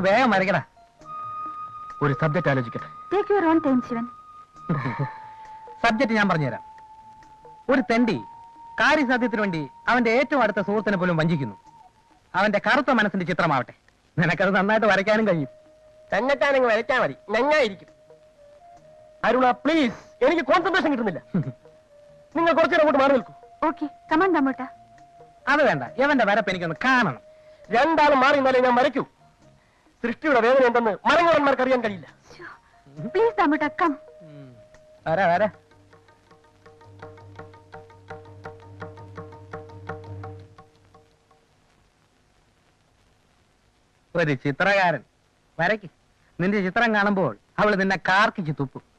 ഒന്ന് വേഗം വരയ്ക്കടാ. ഒരു സബ്ജക്റ്റ് ആലോചിക്കട്ടെ. Take your own time Shivan. Subject ഞാൻ പറഞ്ഞുതരാം. ഒരു തെണ്ടി കാര്യസാധ്യത്തിന് വേണ്ടി അവന്റെ ഏറ്റവും അടുത്ത സുഹൃത്തിനെ പോലും വഞ്ചിക്കുന്നു. അവന്റെ കറുത്ത മനസ്സിന്റെ ചിത്രമാവട്ടെ. നിനക്കത് നന്നായിട്ട് വരയ്ക്കാനും കഴിയും. തന്നെത്താനങ്ങ് വരയ്ക്കാൻ മതി. ഞങ്ങായിരിക്കും അരുണ പ്ലീസ് എനിക്ക് കോൺസെൻട്രേഷൻ കിട്ടുന്നില്ല. നിങ്ങൾ കുറച്ചേരം അങ്ങോട്ട് മാറി നിൽക്കും. ഓക്കെ കമാൻ ദാമോട്ട. അത് വേണ്ട. ഇവന്റെ വരപ്പ് എനിക്കൊന്ന് കാണണം. രണ്ടാളും മാറി നിന്നാലേ ഞാൻ വരയ്ക്കൂ. സൃഷ്ടിയുടെ വേദന എന്തെന്ന് മരങ്ങോടന്മാർക്ക് അറിയാൻ കഴിയില്ല. പ്ലീസ് വരാ വരാ ഒരു ചിത്രകാരൻ. വരയ്ക്ക്. നിന്റെ ചിത്രം കാണുമ്പോൾ അവൾ നിന്നെ കാർക്കിച്ച് തുപ്പും.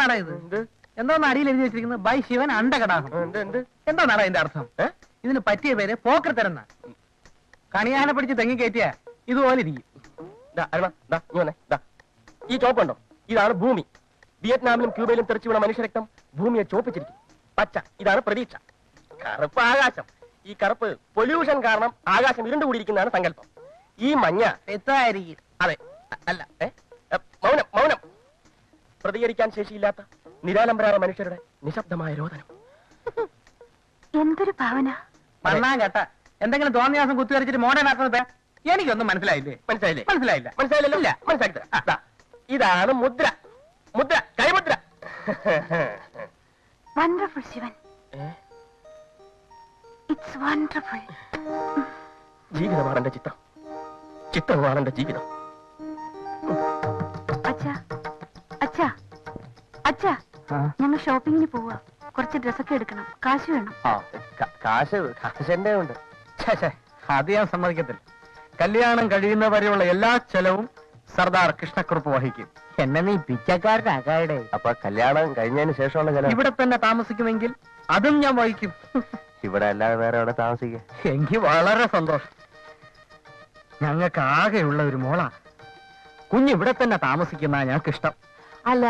നട ഇത്? എന്തോന്ന് അടിയിൽ എഴുതി വെച്ചിരിക്കുന്നത്? ബൈ ശിവൻ അണ്ടകടാഹം എന്താ നട ഇതിന്റെ അർത്ഥം? ഇതിന് പറ്റിയ പേര് പോക്കർ തരുന്ന കണിയാനെ പിടിച്ച് തെങ്ങി കയറ്റിയ ഇതുപോലെ ഇരിക്കും. ഈ ചോപ്പുണ്ടോ ഇതാണ് ഭൂമി. വിയറ്റ്നാമിലും ക്യൂബയിലും തെറിച്ചു വീണ മനുഷ്യരക്തം ഭൂമിയെ ചോപ്പിച്ചിരിക്കും പച്ച ഇതാണ് പ്രതീക്ഷ. കറുപ്പ് ആകാശം. ഈ കറുപ്പ് പൊല്യൂഷൻ കാരണം ആകാശം ഇരുണ്ടുകൂടിയിരിക്കുന്നതാണ് സങ്കല്പം. ഈ മഞ്ഞ അതെ അല്ല ഏ? പ്രതികരിക്കാൻ ശേഷിയില്ലാത്ത നിരാലംബരായ മനുഷ്യരുടെ നിശബ്ദമായ രോദനം. എന്തൊരു ഭാവന? മണ്ണാ കേട്ട എന്തെങ്കിലും തോന്നിയാസം കുത്തിവരച്ചിട്ട് മോഡേൺ ആക്കുന്നത് എനിക്കൊന്നും മനസ്സിലായില്ലേ? മനസ്സിലായില്ലേ? മനസ്സിലായില്ല. മനസ്സിലായില്ലല്ലോ? ഇല്ല. മനസ്സിലാക്കി ഇതാണ് മുദ്ര. മുദ്ര കൈമുദ്ര. വണ്ടർഫുൾ ശിവൻ. ഇറ്റ്സ് വണ്ടർഫുൾ ജീവിതമാണ് എന്റെ ചിത്രം. ചിത്രമാണ് എന്റെ ജീവിതം. അച്ഛാ ഞങ്ങൾ ഷോപ്പിങ്ങിന് പോവാ. കുറച്ച് ഡ്രസ്സൊക്കെ എടുക്കണം. കാശ് വേണം. കാശ് കാശ് എന്റെ ഉണ്ട് ഛേ, ഛേ, അത് ഞാൻ സമ്മതിക്കത്തില്ല. കല്യാണം കഴിയുന്ന വരെയുള്ള എല്ലാ ചെലവും സർദാർ കൃഷ്ണക്കുറുപ്പ് വഹിക്കും. എന്നെ നീ പിച്ചക്കാരനാകാടെ അപ്പൊ കല്യാണം കഴിഞ്ഞതിന് ശേഷമുള്ള ചെലവ്? ഇവിടെ തന്നെ താമസിക്കുമെങ്കിൽ അതും ഞാൻ വഹിക്കും. ഇവിടെ അല്ലാതെ വേറെ എവിടെ താമസിക്കുക? എനിക്ക് വളരെ സന്തോഷം. ഞങ്ങൾക്ക് ആകെയുള്ള ഒരു മോളാ. കുഞ്ഞിവിടെ തന്നെ താമസിക്കുന്ന ഞങ്ങൾക്ക് ഇഷ്ടം അല്ല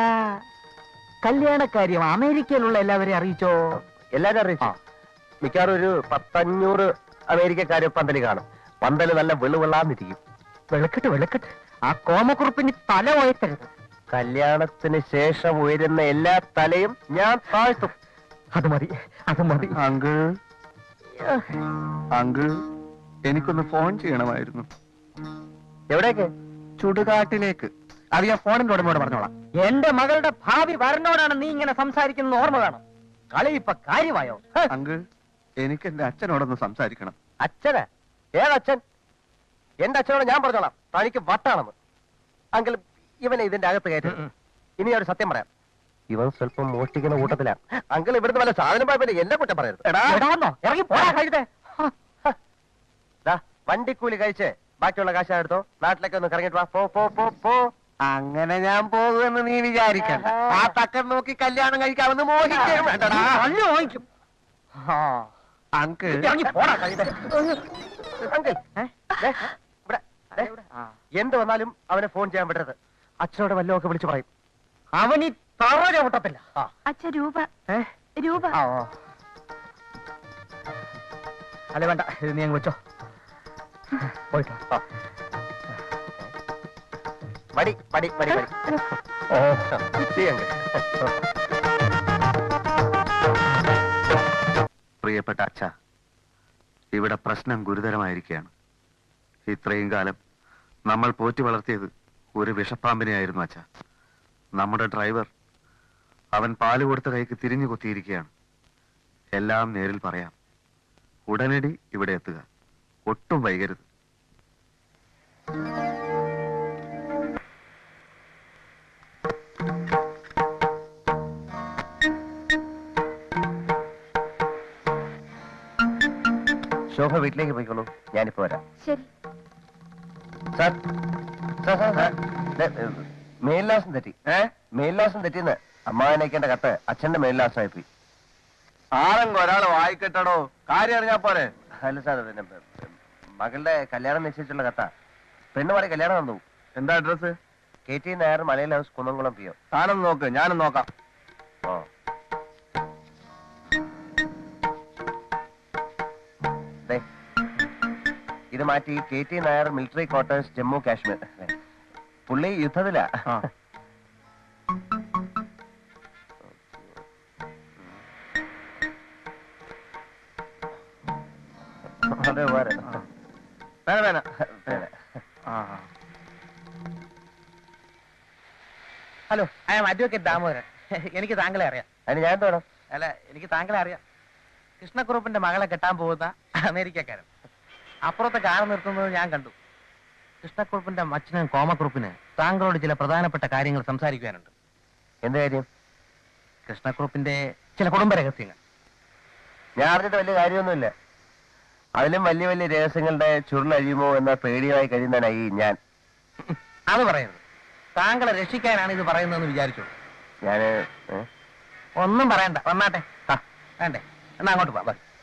കല്യാണക്കാര്യം അമേരിക്കയിലുള്ള എല്ലാവരെയും അറിയിച്ചോ? എല്ലാരും അറിയിച്ചു. മിക്കവാറും ഒരു പത്തഞ്ഞൂറ് അമേരിക്കക്കാര് പന്തൽ കാണും. പന്തൽ നല്ല വെളുവെള്ളാന്നിരിക്കും. വെളുക്കട്ട് വെളുക്കട്ട്. ആ കോമക്കുറുപ്പിന് തല ഉയർത്തരുത്. കല്യാണത്തിന് ശേഷം ഉയരുന്ന എല്ലാ തലയും ഞാൻ താഴ്ത്തും. അത് മതി അത് മതി. അങ്കിൾ. അങ്കിൾ എനിക്കൊന്ന് ഫോൺ ചെയ്യണമായിരുന്നു. എവിടേക്ക്? ചുടുകാട്ടിലേക്ക്. അത് ഞാൻ ഫോണിന്റെ ഉടമയോട് പറഞ്ഞോളാം. എന്റെ മകളുടെ ഭാവി വരനോടാണ് നീ ഇങ്ങനെ സംസാരിക്കുന്നത് ഓർമ്മ വേണം കളി ഇപ്പൊ കാര്യമായോ? അങ്ക് അങ്കിൾ എനിക്ക് എന്റെ അച്ഛനോടൊന്ന് സംസാരിക്കണം. അച്ഛന്? ഏതച്ഛൻ? എന്റെ അച്ഛനോട് ഞാൻ പറഞ്ഞോളാം. തനിക്ക് വട്ടാണെന്ന്. അങ്കിൾ ഇവനെ ഇതിന്റെ അകത്ത് കയറ്റി. ഇനി ഞാൻ ഒരു സത്യം പറയാം. ഇവൻ സ്വല്പം മോഷ്ടിക്കുന്ന കൂട്ടത്തിലാണ് അങ്കിൾ ഇവിടുന്ന് വല്ല സാധനം പോയപ്പോ എന്നെ കുറ്റം പറയരുത്? ഇറങ്ങി പോടാ കഴുതേ. ദാ, വണ്ടിക്കൂലി കഴിച്ച് ബാക്കിയുള്ള കാശ് എടുത്തോ? നാട്ടിലേക്ക് ഒന്ന് കറങ്ങിട്ട് വാ. പോ പോ പോ പോ. അങ്ങനെ ഞാൻ പോകുമെന്ന് നീ വിചാരിക്കണ്ട. ആ തക്കൻ നോക്കി കല്യാണം മോഹിക്കുകയും വേണ്ടടാ. വാങ്ങിക്കും അങ്കിൾ. ദേ, ഇവിടെ, എന്ത് വന്നാലും അവനെ ഫോൺ ചെയ്യാൻ വിടരുത്. അച്ഛനോട് വല്ലതൊക്കെ ഒക്കെ വിളിച്ചു പറയും. അവനീ തറ ചവിട്ടത്തില്ല. ആ. അച്ഛ രൂപ? രൂപ. അല്ല വേണ്ട. ഇത് നീ അങ്ങ് വെച്ചോ. പോയിട്ടോ ആ. മടി മടി മടി മടി ഓ See പ്രിയപ്പെട്ട അച്ഛ ഇവിടെ പ്രശ്നം ഗുരുതരമായിരിക്കുകയാണ്. ഇത്രയും കാലം നമ്മൾ പോറ്റി വളർത്തിയത് ഒരു വിഷപ്പാമ്പിനെയായിരുന്നു അച്ഛ. നമ്മുടെ ഡ്രൈവർ അവൻ പാൽ കൊടുത്ത കൈക്ക് തിരിഞ്ഞു കൊത്തിയിരിക്കുകയാണ്. എല്ലാം നേരിൽ പറയാം. ഉടനടി ഇവിടെ എത്തുക. ഒട്ടും വൈകരുത്. ശോഭ വീട്ടിലേക്ക് പോയിക്കോളൂ. ഞാനിപ്പോ വരാം. ശരി. സാർ. സാർ സാർ സാർ ദേ, തെറ്റി. ഏ? മേൽവിലാസം തെറ്റിന്ന് അമ്മാവനയക്കേണ്ട കത്ത് അച്ഛന്റെ മേൽലാസമായി പോയി. ആരെങ്കിലും ഒരാൾ വായിക്കട്ടടോ കാര്യം അറിഞ്ഞാ പോരെ. അല്ല സാർ പിന്നെ മകളുടെ കല്യാണം നിശ്ചയിച്ചുള്ള കത്താ. പെണ്ണുപാടി കല്യാണം വന്നു എന്താ അഡ്രസ് കെ ടി നായർ മലയിൽ ഹൗസ് കുന്നംകുളം പി ഒ. താനൊന്ന് നോക്ക് ഞാനും നോക്കാം. ഓ ഇത് മാറ്റി K T Nair military quarters Jammu Kashmir. പുള്ളി യുദ്ധത്തിലാ. അതെ വേറെ വേറെ. ഹലോ. I'm advocate Damodaran. എനിക്ക് താങ്കളെ അറിയാം. അതിന് ഞാൻ തോന്നും അല്ല എനിക്ക് താങ്കളെ അറിയാം. കൃഷ്ണക്കുറുപ്പിന്റെ മകളെ കെട്ടാൻ പോകുന്ന അമേരിക്കക്കാരൻ. അപ്പുറത്തെ കാർ നിർത്തുന്നത് ഞാൻ കണ്ടു. കൃഷ്ണക്കുറുപ്പിന്റെ അച്ഛനും കോമക്കുറുപ്പിന് താങ്കളോട് ചില പ്രധാനപ്പെട്ട കാര്യങ്ങൾ സംസാരിക്കാനുണ്ട് എന്ത് കാര്യം? കൃഷ്ണക്കുറുപ്പിന്റെ ചില കുടുംബ രഹസ്യങ്ങൾ ഞാൻ അറിഞ്ഞിട്ട് വലിയ കാര്യമൊന്നുമില്ല. അതിലും വലിയ വലിയ രഹസ്യങ്ങളുടെ ചുരുളഴിയുമോ എന്ന പേടിയായി കഴിയുന്നതിനായി ഞാൻ. അത് പറയരുത്. താങ്കളെ രക്ഷിക്കാനാണ് ഇത് പറയുന്നതെന്ന് വിചാരിച്ചോളൂ. ഞാൻ ഏ? ഒന്നും പറയണ്ട. വന്നാട്ടെ. ആ, വേണ്ടേ. എന്നാ അങ്ങോട്ട് പോ, ബസ്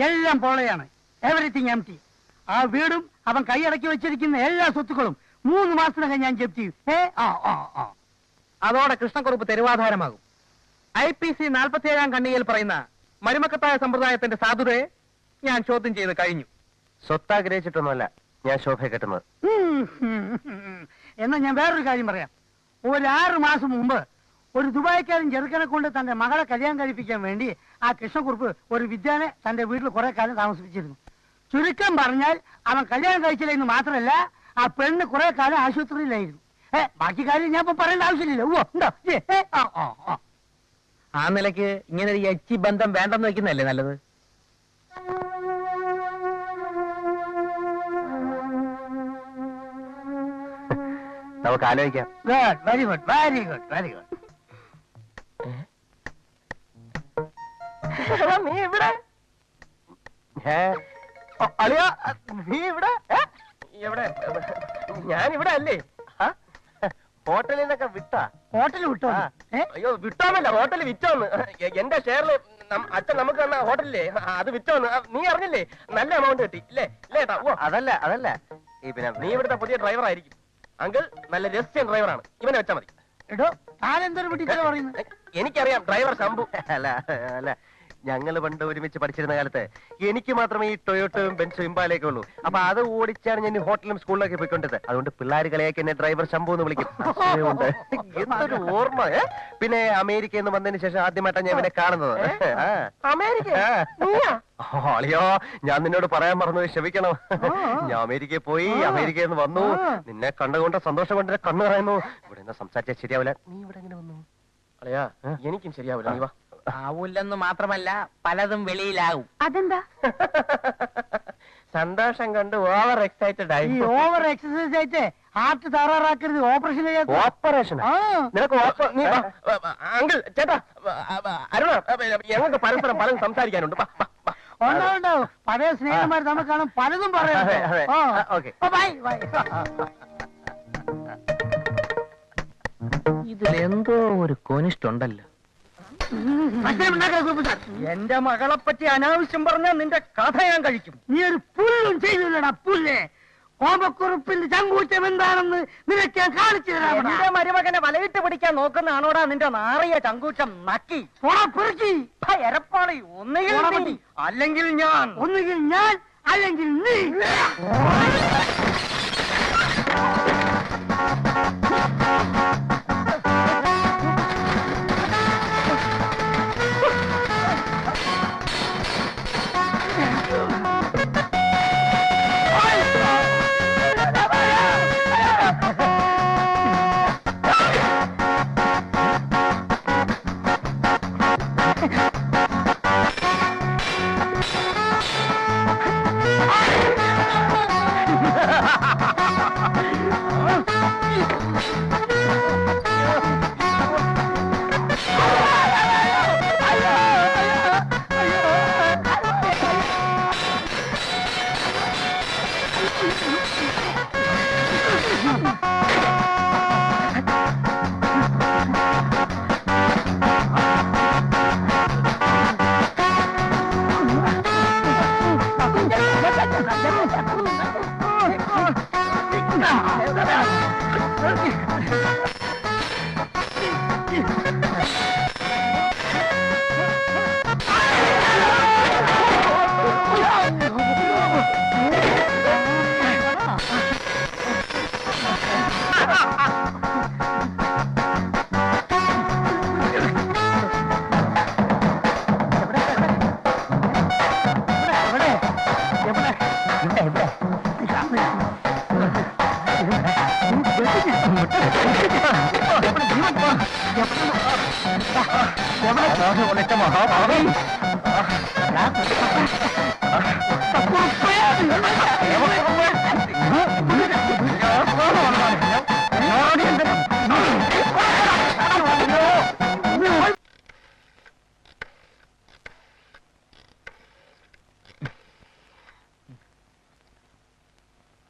എല്ലാം പൊള്ളയാണ് എവറിത്തിങ് എം ടി ആ വീടും അവൻ കൈയടക്കി വെച്ചിരിക്കുന്ന എല്ലാ സ്വത്തുക്കളും മൂന്ന് മാസത്തിനകം ഞാൻ ജപ്തി ചെയ്യും. ഏ ആ ആ ആ. അതോടെ കൃഷ്ണക്കുറുപ്പ് തെരുവാധാരമാകും. ഐ പി സി നാൽപ്പത്തിയേഴാം കണ്ണിയിൽ പറയുന്ന മരുമക്കത്തായ സമ്പ്രദായത്തിന്റെ സാധുതയെ ഞാൻ ചോദ്യം ചെയ്ത് കഴിഞ്ഞു. സ്വത്താഗ്രഹിച്ചിട്ടൊന്നുമല്ല ഞാൻ ശോഭയെ കെട്ടുന്നത്. ഉം, ഉം, ഉം. എന്നാ ഞാൻ വേറൊരു കാര്യം പറയാം. ഒരു ആറ് മാസം മുമ്പ് ഒരു ദുബായിക്കാരൻ ചെറുക്കനെ കൊണ്ട് തന്റെ മകളെ കല്യാണം കഴിപ്പിക്കാൻ വേണ്ടി ആ കൃഷ്ണക്കുറുപ്പ് ഒരു വിദ്യാനെ തന്റെ വീട്ടിൽ കുറെ കാലം താമസിപ്പിച്ചിരുന്നു. ചുരുക്കം പറഞ്ഞാൽ അവൻ കല്യാണം കഴിച്ചില്ലെന്ന് മാത്രമല്ല ആ പെണ്ണ് കുറെ കാലം ആശുപത്രിയിലായിരുന്നു. ഏ ബാക്കി കാര്യം ഞാൻ ഇപ്പൊ പറയേണ്ട ആവശ്യമില്ലല്ലോ ഓ ഉണ്ടോ? ഏ, ഏ, ആ, ആ, ആ. ആ നിലയ്ക്ക് ഇങ്ങനെ ഒരു എച്ചി ബന്ധം വേണ്ടെന്ന് വെക്കുന്നതല്ലേ നല്ലത്? നമുക്ക് ആലോചിക്കാം. Good very good very good very good നീ ഇവിടെ അളിയ നീ ഇവിടെ? എവിടെ? ഞാൻ ഇവിടെ അല്ലേ? ഹോട്ടലിൽ നിന്നൊക്കെ വിട്ടാ. ഹോട്ടലിൽ വിട്ടോ? അയ്യോ വിട്ടോന്നല്ല ഹോട്ടലിൽ വിറ്റോന്ന്. എന്റെ ഷെയറിൽ അച്ഛൻ നമുക്ക് തന്ന ഹോട്ടലില്ലേ അത് വിറ്റോന്ന്. നീ അറിഞ്ഞില്ലേ? നല്ല എമൗണ്ട് കിട്ടി. ഇല്ലേ? ഇല്ലേ ഓ അതല്ല അതല്ല. പിന്നെ നീ ഇവിടുത്തെ പുതിയ ഡ്രൈവർ ആയിരിക്കും. അങ്കിൾ നല്ല രഹസ്യം ഡ്രൈവറാണ് ഇവനെ വെച്ചാ മതി. എടോ താനെന്തൊരു പിടിച്ചാ പറയുന്നത് എനിക്കറിയാം ഡ്രൈവർ ശംഭു. അല്ല അല്ല. ഞങ്ങൾ പണ്ട് ഒരുമിച്ച് പഠിച്ചിരുന്ന കാലത്ത് എനിക്ക് മാത്രമേ ഈ ടൊയോട്ടയും ബെൻസും ഇമ്പാലയൊക്കെ ഉള്ളൂ. അപ്പൊ അത് ഓടിച്ചാണ് ഞാൻ ഹോട്ടലും സ്കൂളിലൊക്കെ പോയിക്കൊണ്ടത് അതുകൊണ്ട് പിള്ളേർ കളിയാക്കി എന്നെ ഡ്രൈവർ ശംഭു എന്ന് വിളിക്കും. എന്തൊരു ഓർമ്മ ഏ? പിന്നെ അമേരിക്ക എന്ന് വന്നതിന് ശേഷം ആദ്യമായിട്ടാണ് ഞാൻ ഇവനെ കാണുന്നത്. ആ. ആ. അളിയോ ഞാൻ നിന്നോട് പറയാൻ മറന്നു ക്ഷമിക്കണം. ഞാൻ അമേരിക്കയിൽ പോയി അമേരിക്കയിൽ നിന്ന് വന്നു. നിന്നെ കണ്ടുകൊണ്ട് സന്തോഷം കൊണ്ട് കണ്ണു പറയുന്നു ഇവിടെ നിന്ന് സംസാരിച്ചാൽ ശരിയാവില്ല. നീ ഇവിടെ എങ്ങനെ വന്നു? അളിയാ എനിക്കും ശരിയാവില്ല. നീ വാ. ആവൂല്ലെന്ന് മാത്രമല്ല പലതും വെളിയിലാവും അതെന്താ? സന്തോഷം കണ്ട് ഓവർ എക്സൈറ്റഡ് ആയി. ഈ ഓവർ എക്സസൈസ് ആയിട്ട് ഹാർട്ട് തകരാറാക്കരുത്. ഓപ്പറേഷൻ ഓപ്പറേഷൻ ആ. നിനക്ക് ഓപ്പ- നീ വാ. അങ്കിൾ ചേട്ടാ അരുണ ഞങ്ങൾക്ക് പരസ്പരം പലതും സംസാരിക്കാനുണ്ട്. വാ, വാ, വാ. ഉണ്ടാവും ഉണ്ടാവും. പഴയ സ്നേഹന്മാർ തമ്മിൽ കാണും പലതും പറയാം അതെ, അതെ. ആ, ഓക്കേ. ബൈ. ഇതിലെന്തോ ഒരു കോനിഷ്ടുണ്ടല്ലോ. എന്റെ മകളെ പറ്റി അനാവശ്യം പറഞ്ഞാൽ നിന്റെ കഥ ഞാൻ കഴിക്കും. നീ ഒരു പുല്ലും ചെയ്തില്ലടാ പുല്ലേ? ഓമക്കുറുപ്പിന്റെ ചങ്കൂറ്റം എന്താണെന്ന് നിനക്ക് ഞാൻ കാണിച്ചു തരാം. നിന്റെ മരുമകനെ വലയിട്ട് പിടിക്കാൻ നോക്കുന്നതാണോടാ നിന്റെ നാറിയ ചങ്കൂറ്റം നക്കി. എരപ്പാളി ഒന്നുകിൽ അല്ലെങ്കിൽ ഞാൻ. ഒന്നുകിൽ ഞാൻ അല്ലെങ്കിൽ നീ. रहा है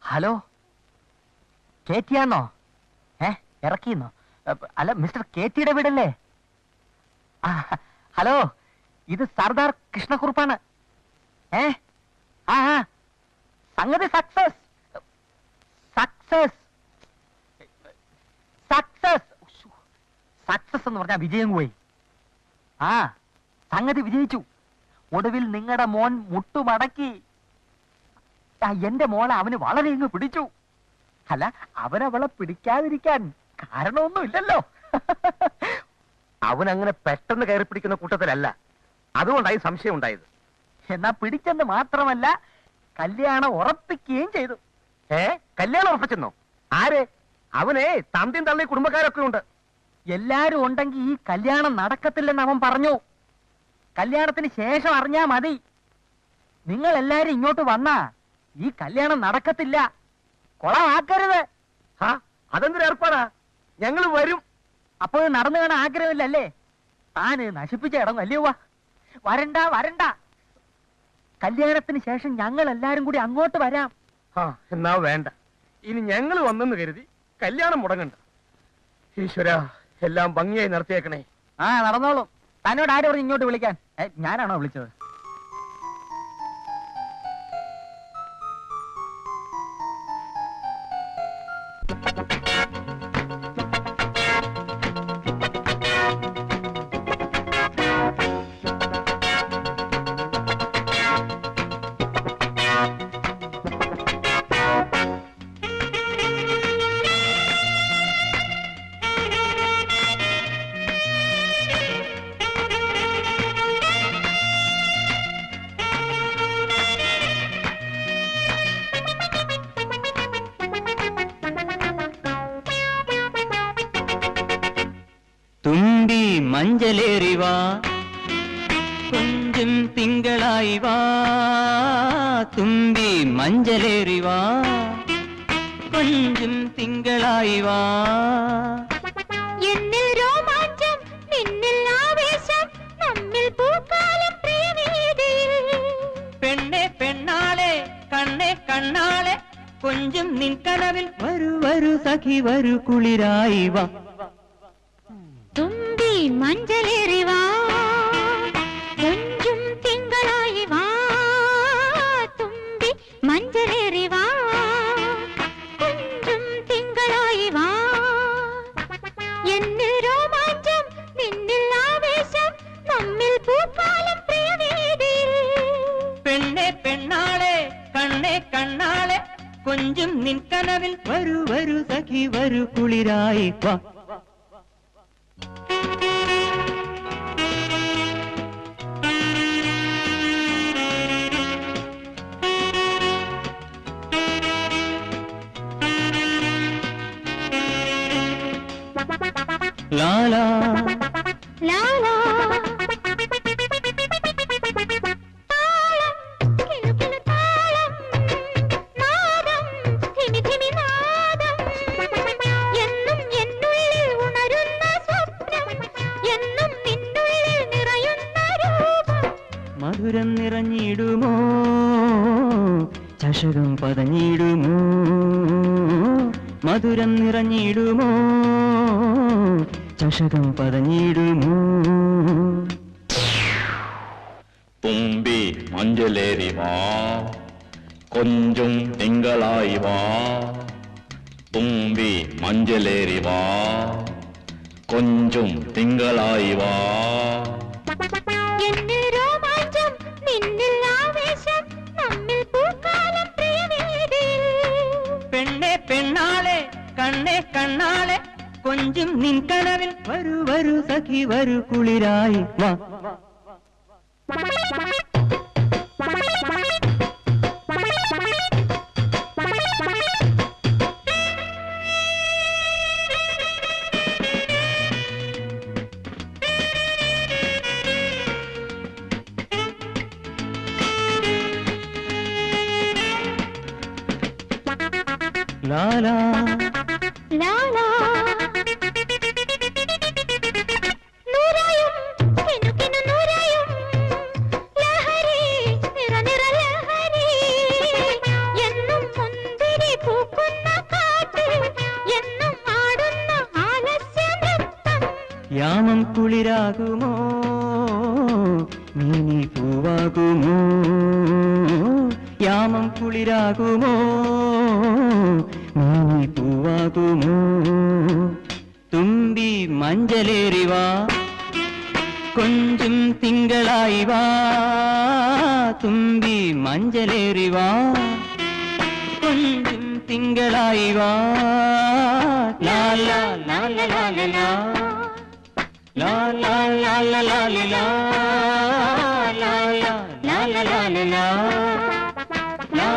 ഹലോ കേറ്റിയാന്നോ? ഏ ഇറക്കിന്നോ അപ്പ- അല്ല മിസ്റ്റർ കെ ടിയുടെ വീടല്ലേ ഹലോ ഇത് സർദാർ കൃഷ്ണക്കുറുപ്പാണ്. ഏ? ആ. സംഗതി സക്സസ് സക്സസ് സക്സസ് സക്സസ് എന്ന് പറഞ്ഞാൽ വിജയം പോയി. ആ സംഗതി വിജയിച്ചു. ഒടുവിൽ നിങ്ങളുടെ മോൻ മുട്ടുമടക്കി. എന്റെ മോളെ അവന് വളരെ ഇങ്ങ് പിടിച്ചു. അല്ല അവനവളെ പിടിക്കാതിരിക്കാൻ കാരണമൊന്നുമില്ലല്ലോ. അവനങ്ങനെ പെട്ടെന്ന് കയറി പിടിക്കുന്ന കൂട്ടത്തിലല്ല. അതുകൊണ്ടായി സംശയം ഉണ്ടായത് എന്നാ പിടിച്ചെന്ന് മാത്രമല്ല കല്യാണം ഉറപ്പിക്കുകയും ചെയ്തു. ഏ? കല്യാണം ഉറപ്പിച്ചെന്നോ? ആരെ? അവനെ തന്തിയും തള്ളി കുടുംബക്കാരൊക്കെ ഉണ്ട്. എല്ലാരും ഉണ്ടെങ്കിൽ ഈ കല്യാണം നടക്കത്തില്ലെന്ന് അവൻ പറഞ്ഞു. കല്യാണത്തിന് ശേഷം അറിഞ്ഞാ മതി. നിങ്ങൾ എല്ലാരും ഇങ്ങോട്ട് വന്നാ ഈ കല്യാണം നടക്കത്തില്ല. കൊളമാക്കരുത് ആ അതെന്തൊരു ഏർപ്പാടാ? ഞങ്ങൾ വരും. അപ്പോൾ നടന്നു കാണാൻ ആഗ്രഹമില്ലല്ലേ? താന് നശിപ്പിച്ച ഇടം അല്ലയോ വരണ്ട വരണ്ട. കല്യാണത്തിന് ശേഷം ഞങ്ങൾ എല്ലാരും കൂടി അങ്ങോട്ട് വരാം. ആ എന്നാ വേണ്ട. ഇനി ഞങ്ങൾ വന്നെന്ന് കരുതി കല്യാണം മുടങ്ങണ്ട. ഈശ്വര എല്ലാം ഭംഗിയായി നടത്തിയേക്കണേ. ആ നടന്നോളും. തന്നോട് ആര് പറഞ്ഞു ഇങ്ങോട്ട് വിളിക്കാൻ? ഏ, ഞാനാണോ വിളിച്ചത്? മഞ്ചലേറിവാ കൊഞ്ചും തിങ്കളായി വാ തുമ്പി മഞ്ചലേറിവാ കൊഞ്ചും തിങ്കളായി വാ എന്നിൽ രോമാഞ്ചം നിന്നിൽ ആവേശം നമ്മിൽ പൂക്കാലം പ്രിയവേദിയിൽ പെണ്ണെ പെണ്ണാളെ കണ്ണെ കണ്ണാളെ കൊഞ്ചും നിൻ കനവിൽ വരൂ വരൂ സഖി വരൂ കുളിരായി വാ തുമ്പി മഞ്ചലേറി വാ കൊഞ്ചും തിങ്കളായി വാ തുമ്പി മഞ്ചലേറി വാ കൊഞ്ചും തിങ്കളായി വാ എന്നിൽ രോമാഞ്ചം നിന്നിൽ ആവേശം നമ്മിൽ പൂക്കാലം പ്രിയവേദിയിൽ നിറയുന്ന രൂപം. മധുരം നിറഞ്ഞിടുമോ? ചഷകം പതഞ്ഞിടുമോ? മധുരം നിറഞ്ഞിടുമോ? ശാസകം പറഞ്ഞിടുന്നു തുമ്പി മഞ്ചലേറി വാ. കൊഞ്ചും തിങ്കളായി വാ. തുമ്പി മഞ്ചലേറി വാ. കൊഞ്ചും തിങ്കളായി വാ. പെണ്ണെ കണ്ണാളെ கொஞ்சம் நின் கனவில் வரு வரு சகி வரு குளிராய் வா. La la കുളിരാകുമോ നീനി പൂവാകുമോ തുമ്പി മഞ്ചലേറി വാ കൊഞ്ചും തിങ്കളായി വാ തുമ്പി മഞ്ചലേറി വാ കൊഞ്ചും തിങ്കളായി വാ ലാല ലാല ലാല ലാ La la la la la